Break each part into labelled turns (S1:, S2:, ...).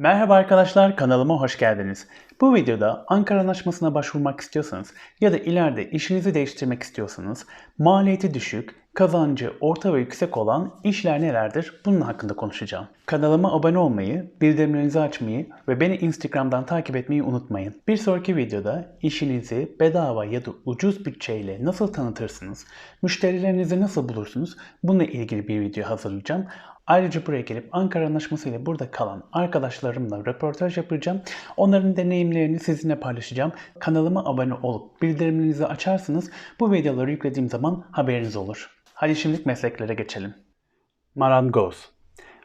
S1: Merhaba arkadaşlar kanalıma hoş geldiniz. Bu videoda Ankara Anlaşması'na başvurmak istiyorsanız ya da ileride işinizi değiştirmek istiyorsanız maliyeti düşük, kazancı orta ve yüksek olan işler nelerdir bunun hakkında konuşacağım. Kanalıma abone olmayı, bildirimlerinizi açmayı ve beni Instagram'dan takip etmeyi unutmayın. Bir sonraki videoda işinizi bedava ya da ucuz bütçeyle nasıl tanıtırsınız, müşterilerinizi nasıl bulursunuz bununla ilgili bir video hazırlayacağım. Ayrıca buraya gelip Ankara Anlaşması ile burada kalan arkadaşlarımla röportaj yapacağım. Onların deneyimlerini sizinle paylaşacağım. Kanalıma abone olup bildirimlerinizi açarsanız bu videoları yüklediğim zaman haberiniz olur. Hadi şimdilik mesleklere geçelim. Marangoz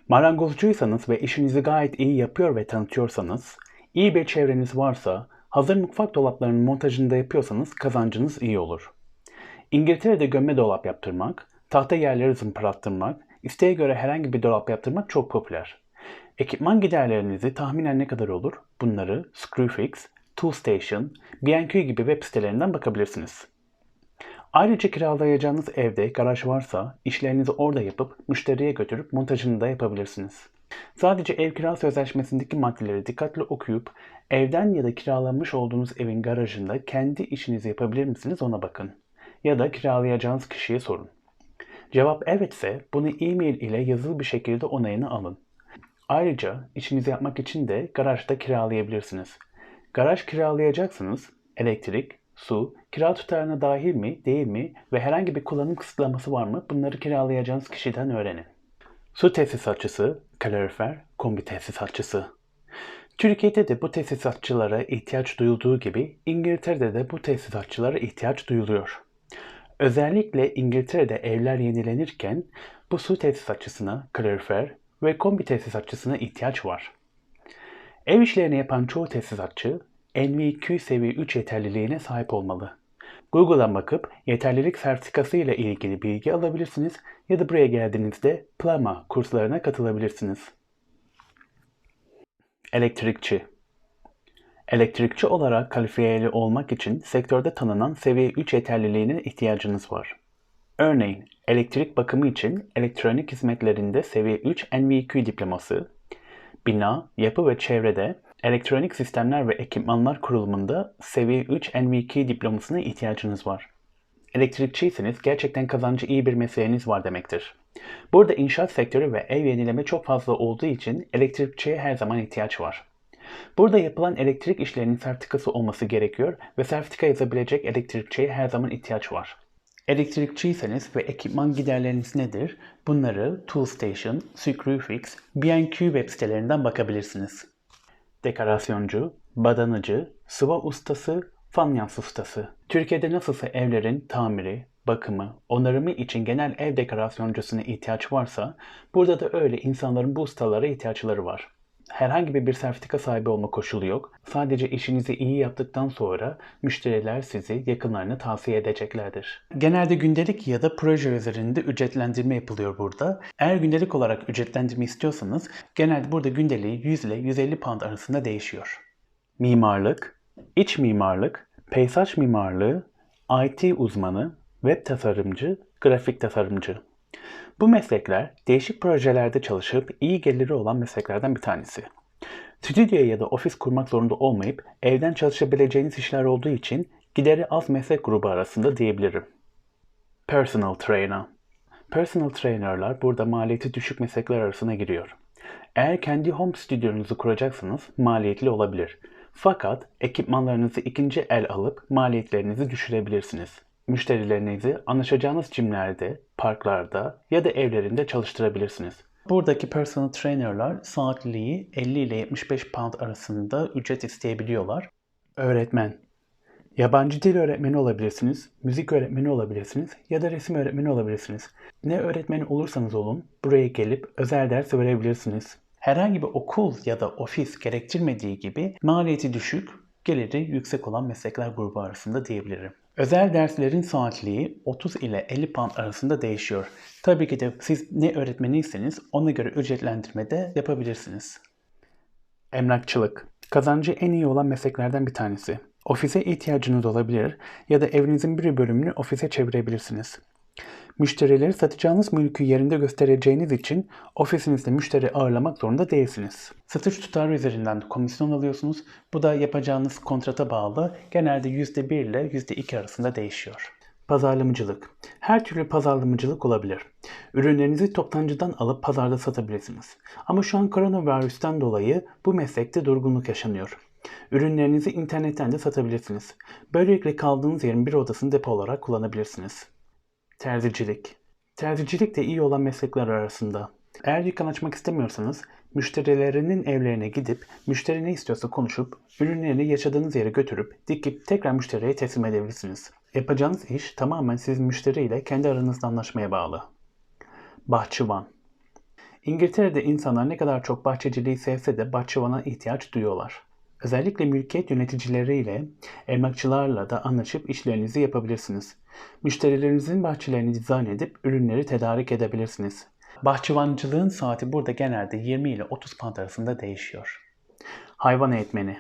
S1: Marangozcuysanız ve işinizi gayet iyi yapıyor ve tanıtıyorsanız, iyi bir çevreniz varsa, hazır mutfak dolaplarının montajını da yapıyorsanız kazancınız iyi olur. İngiltere'de gömme dolap yaptırmak, tahta yerleri zımparattırmak, isteğe göre herhangi bir dolap yaptırmak çok popüler. Ekipman giderlerinizi tahminen ne kadar olur? Bunları Screwfix, Toolstation, B&Q gibi web sitelerinden bakabilirsiniz. Ayrıca kiralayacağınız evde garaj varsa işlerinizi orada yapıp müşteriye götürüp montajını da yapabilirsiniz. Sadece ev kira sözleşmesindeki maddeleri dikkatli okuyup evden ya da kiralanmış olduğunuz evin garajında kendi işinizi yapabilir misiniz ona bakın. Ya da kiralayacağınız kişiye sorun. Cevap evetse bunu e-mail ile yazılı bir şekilde onayını alın. Ayrıca işinizi yapmak için de garajda kiralayabilirsiniz. Garaj kiralayacaksınız, elektrik, su, kira tutarına dahil mi, değil mi ve herhangi bir kullanım kısıtlaması var mı bunları kiralayacağınız kişiden öğrenin. Su tesisatçısı, kalorifer, kombi tesisatçısı. Türkiye'de de bu tesisatçılara ihtiyaç duyulduğu gibi İngiltere'de de bu tesisatçılara ihtiyaç duyuluyor. Özellikle İngiltere'de evler yenilenirken bu su tesisatçısına, kalorifer ve kombi tesisatçısına ihtiyaç var. Ev işlerini yapan çoğu tesisatçı NVQ seviye 3 yeterliliğine sahip olmalı. Google'dan bakıp yeterlilik sertifikası ile ilgili bilgi alabilirsiniz ya da buraya geldiğinizde Plama kurslarına katılabilirsiniz. Elektrikçi Elektrikçi olarak kalifiyeli olmak için sektörde tanınan seviye 3 yeterliliğine ihtiyacınız var. Örneğin elektrik bakımı için elektronik hizmetlerinde seviye 3 NVQ diploması, bina, yapı ve çevrede elektronik sistemler ve ekipmanlar kurulumunda seviye 3 NVQ diplomasına ihtiyacınız var. Elektrikçiyseniz gerçekten kazancı iyi bir mesleğiniz var demektir. Burada inşaat sektörü ve ev yenileme çok fazla olduğu için elektrikçiye her zaman ihtiyaç var. Burada yapılan elektrik işlerinin sertifikası olması gerekiyor ve sertifika yazabilecek elektrikçiye her zaman ihtiyaç var. Elektrikçiyseniz ve ekipman giderleriniz nedir? Bunları Toolstation, Screwfix, B&Q web sitelerinden bakabilirsiniz. Dekorasyoncu, badanıcı, sıva ustası, fanyans ustası. Türkiye'de nasılsa evlerin tamiri, bakımı, onarımı için genel ev dekorasyоncusuna ihtiyaç varsa, burada da öyle insanların bu ustalara ihtiyaçları var. Herhangi bir sertifika sahibi olma koşulu yok. Sadece işinizi iyi yaptıktan sonra müşteriler sizi yakınlarına tavsiye edeceklerdir. Genelde gündelik ya da proje üzerinde ücretlendirme yapılıyor burada. Eğer gündelik olarak ücretlendirme istiyorsanız genelde burada gündeliği 100 ile 150 pound arasında değişiyor. Mimarlık, iç mimarlık, peyzaj mimarlığı, IT uzmanı, web tasarımcı, grafik tasarımcı. Bu meslekler değişik projelerde çalışıp iyi geliri olan mesleklerden bir tanesi. Stüdyo ya da ofis kurmak zorunda olmayıp evden çalışabileceğiniz işler olduğu için gideri az meslek grubu arasında diyebilirim. Personal Trainer Personal trainer'lar burada maliyeti düşük meslekler arasına giriyor. Eğer kendi home stüdyonuzu kuracaksanız maliyetli olabilir. Fakat ekipmanlarınızı ikinci el alıp maliyetlerinizi düşürebilirsiniz müşterilerinizi anlaşacağınız cimlerde, parklarda ya da evlerinde çalıştırabilirsiniz. Buradaki personal trainerlar saatliği 50 ile 75 pound arasında ücret isteyebiliyorlar. Öğretmen Yabancı dil öğretmeni olabilirsiniz, müzik öğretmeni olabilirsiniz ya da resim öğretmeni olabilirsiniz. Ne öğretmeni olursanız olun buraya gelip özel ders verebilirsiniz. Herhangi bir okul ya da ofis gerektirmediği gibi maliyeti düşük, geliri yüksek olan meslekler grubu arasında diyebilirim. Özel derslerin saatliği 30 ile 50 pound arasında değişiyor. Tabii ki de siz ne öğretmeniyseniz ona göre ücretlendirme de yapabilirsiniz. Emlakçılık Kazancı en iyi olan mesleklerden bir tanesi. Ofise ihtiyacınız olabilir ya da evinizin bir bölümünü ofise çevirebilirsiniz. Müşterileri satacağınız mülkü yerinde göstereceğiniz için ofisinizde müşteri ağırlamak zorunda değilsiniz. Satış tutarı üzerinden komisyon alıyorsunuz. Bu da yapacağınız kontrata bağlı genelde %1 ile %2 arasında değişiyor. Pazarlamacılık. Her türlü pazarlamacılık olabilir. Ürünlerinizi toptancıdan alıp pazarda satabilirsiniz. Ama şu an koronavirüsten dolayı bu meslekte durgunluk yaşanıyor. Ürünlerinizi internetten de satabilirsiniz. Böylelikle kaldığınız yerin bir odasını depo olarak kullanabilirsiniz. Terzicilik. Terzicilik de iyi olan meslekler arasında. Eğer dükkan açmak istemiyorsanız müşterilerinin evlerine gidip müşteri ne istiyorsa konuşup ürünlerini yaşadığınız yere götürüp dikip tekrar müşteriye teslim edebilirsiniz. Yapacağınız iş tamamen sizin müşteriyle kendi aranızda anlaşmaya bağlı. Bahçıvan. İngiltere'de insanlar ne kadar çok bahçeciliği sevse de bahçıvana ihtiyaç duyuyorlar. Özellikle mülkiyet yöneticileriyle, emlakçılarla da anlaşıp işlerinizi yapabilirsiniz. Müşterilerinizin bahçelerini dizayn edip ürünleri tedarik edebilirsiniz. Bahçıvancılığın saati burada genelde 20 ile 30 pound arasında değişiyor. Hayvan eğitmeni.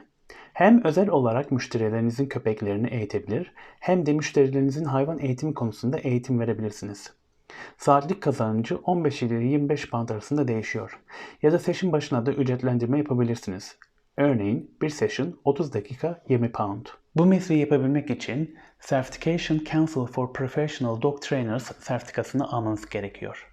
S1: Hem özel olarak müşterilerinizin köpeklerini eğitebilir hem de müşterilerinizin hayvan eğitimi konusunda eğitim verebilirsiniz. Saatlik kazancı 15 ile 25 pound arasında değişiyor. Ya da session başına da ücretlendirme yapabilirsiniz. Örneğin bir session 30 dakika 20 pound. Bu mesleği yapabilmek için Certification Council for Professional Dog Trainers sertifikasını almanız gerekiyor.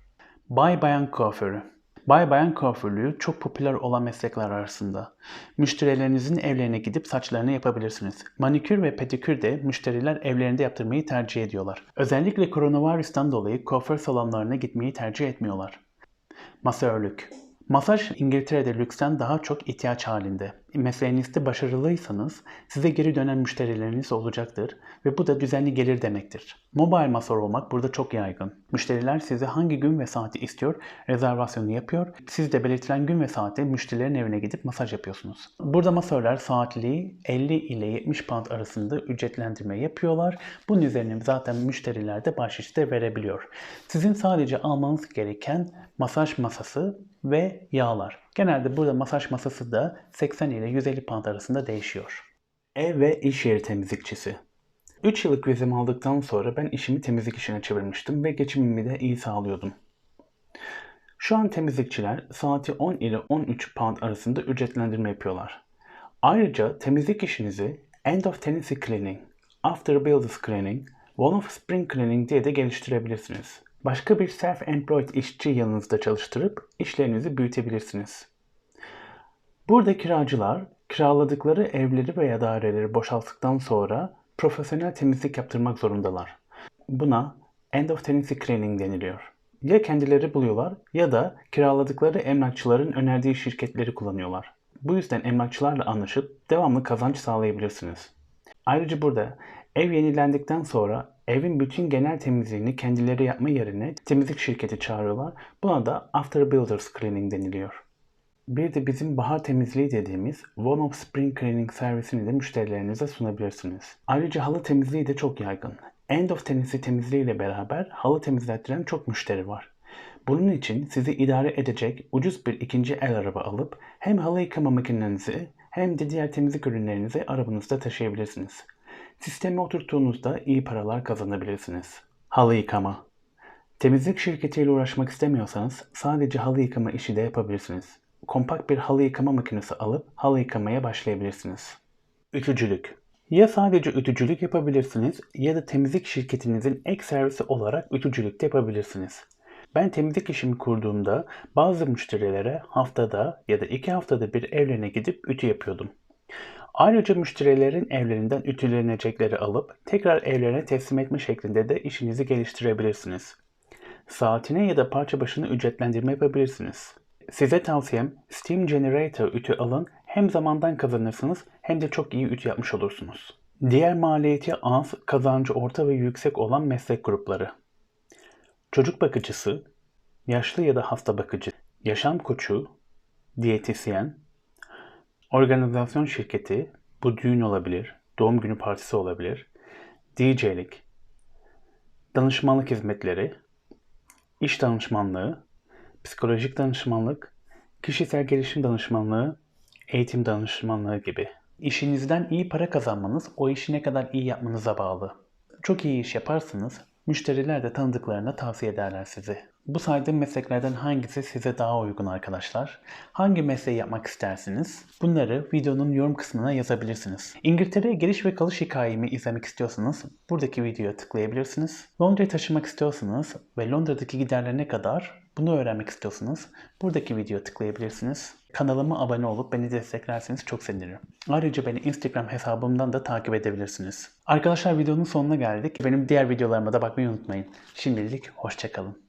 S1: Bay bayan kuaförü. Bay bayan kuaförlüğü çok popüler olan meslekler arasında. Müşterilerinizin evlerine gidip saçlarını yapabilirsiniz. Manikür ve pedikür de müşteriler evlerinde yaptırmayı tercih ediyorlar. Özellikle koronavirüsten dolayı kuaför salonlarına gitmeyi tercih etmiyorlar. Masörlük. Masaj İngiltere'de lüksten daha çok ihtiyaç halinde. Mesleğinizde başarılıysanız size geri dönen müşterileriniz olacaktır ve bu da düzenli gelir demektir. Mobile masör olmak burada çok yaygın. Müşteriler size hangi gün ve saati istiyor, rezervasyonu yapıyor. Siz de belirtilen gün ve saatte müşterilerin evine gidip masaj yapıyorsunuz. Burada masörler saatliği 50 ile 70 pound arasında ücretlendirme yapıyorlar. Bunun üzerine zaten müşteriler de bahşiş verebiliyor. Sizin sadece almanız gereken masaj masası ve yağlar. Genelde burada masaj masası da 80 ile 150 pound arasında değişiyor. Ev ve iş yeri temizlikçisi. 3 yıllık vizemi aldıktan sonra ben işimi temizlik işine çevirmiştim ve geçimimi de iyi sağlıyordum. Şu an temizlikçiler saati 10 ile 13 pound arasında ücretlendirme yapıyorlar. Ayrıca temizlik işinizi End of Tenancy Cleaning, After Builders Cleaning, One of Spring Cleaning diye de geliştirebilirsiniz. Başka bir self-employed işçi yanınızda çalıştırıp işlerinizi büyütebilirsiniz. Burada kiracılar kiraladıkları evleri veya daireleri boşalttıktan sonra profesyonel temizlik yaptırmak zorundalar. Buna end of tenancy cleaning deniliyor. Ya kendileri buluyorlar ya da kiraladıkları emlakçıların önerdiği şirketleri kullanıyorlar. Bu yüzden emlakçılarla anlaşıp devamlı kazanç sağlayabilirsiniz. Ayrıca burada ev yenilendikten sonra evin bütün genel temizliğini kendileri yapma yerine temizlik şirketi çağırıyorlar. Buna da after builders cleaning deniliyor. Bir de bizim bahar temizliği dediğimiz One of Spring Cleaning servisini de müşterilerinize sunabilirsiniz. Ayrıca halı temizliği de çok yaygın. End of Tenancy temizliği ile beraber halı temizlettiren çok müşteri var. Bunun için sizi idare edecek ucuz bir ikinci el araba alıp hem halı yıkama makinenizi hem de diğer temizlik ürünlerinizi arabanızda taşıyabilirsiniz. Sisteme oturttuğunuzda iyi paralar kazanabilirsiniz. Halı yıkama. Temizlik şirketiyle uğraşmak istemiyorsanız sadece halı yıkama işi de yapabilirsiniz. Kompakt bir halı yıkama makinesi alıp halı yıkamaya başlayabilirsiniz. Ütücülük. Ya sadece ütücülük yapabilirsiniz ya da temizlik şirketinizin ek servisi olarak ütücülük de yapabilirsiniz. Ben temizlik işimi kurduğumda bazı müşterilere haftada ya da iki haftada bir evlerine gidip ütü yapıyordum. Ayrıca müşterilerin evlerinden ütülenecekleri alıp tekrar evlerine teslim etme şeklinde de işinizi geliştirebilirsiniz. Saatine ya da parça başına ücretlendirme yapabilirsiniz. Size tavsiyem Steam Generator ütü alın hem zamandan kazanırsınız hem de çok iyi ütü yapmış olursunuz. Diğer maliyeti az, kazancı orta ve yüksek olan meslek grupları. Çocuk bakıcısı, yaşlı ya da hasta bakıcı, yaşam koçu, diyetisyen, organizasyon şirketi, bu düğün olabilir, doğum günü partisi olabilir, DJ'lik, danışmanlık hizmetleri, iş danışmanlığı, psikolojik danışmanlık, kişisel gelişim danışmanlığı, eğitim danışmanlığı gibi. İşinizden iyi para kazanmanız o işi ne kadar iyi yapmanıza bağlı. Çok iyi iş yaparsanız Müşteriler de tanıdıklarına tavsiye ederler sizi. Bu saydığım mesleklerden hangisi size daha uygun arkadaşlar? Hangi mesleği yapmak istersiniz? Bunları videonun yorum kısmına yazabilirsiniz. İngiltere'ye giriş ve kalış hikayemi izlemek istiyorsanız buradaki videoya tıklayabilirsiniz. Londra'ya taşınmak istiyorsanız ve Londra'daki giderler ne kadar bunu öğrenmek istiyorsanız buradaki videoya tıklayabilirsiniz. Kanalıma abone olup beni desteklerseniz çok sevinirim. Ayrıca beni Instagram hesabımdan da takip edebilirsiniz. Arkadaşlar videonun sonuna geldik. Benim diğer videolarıma da bakmayı unutmayın. Şimdilik hoşçakalın.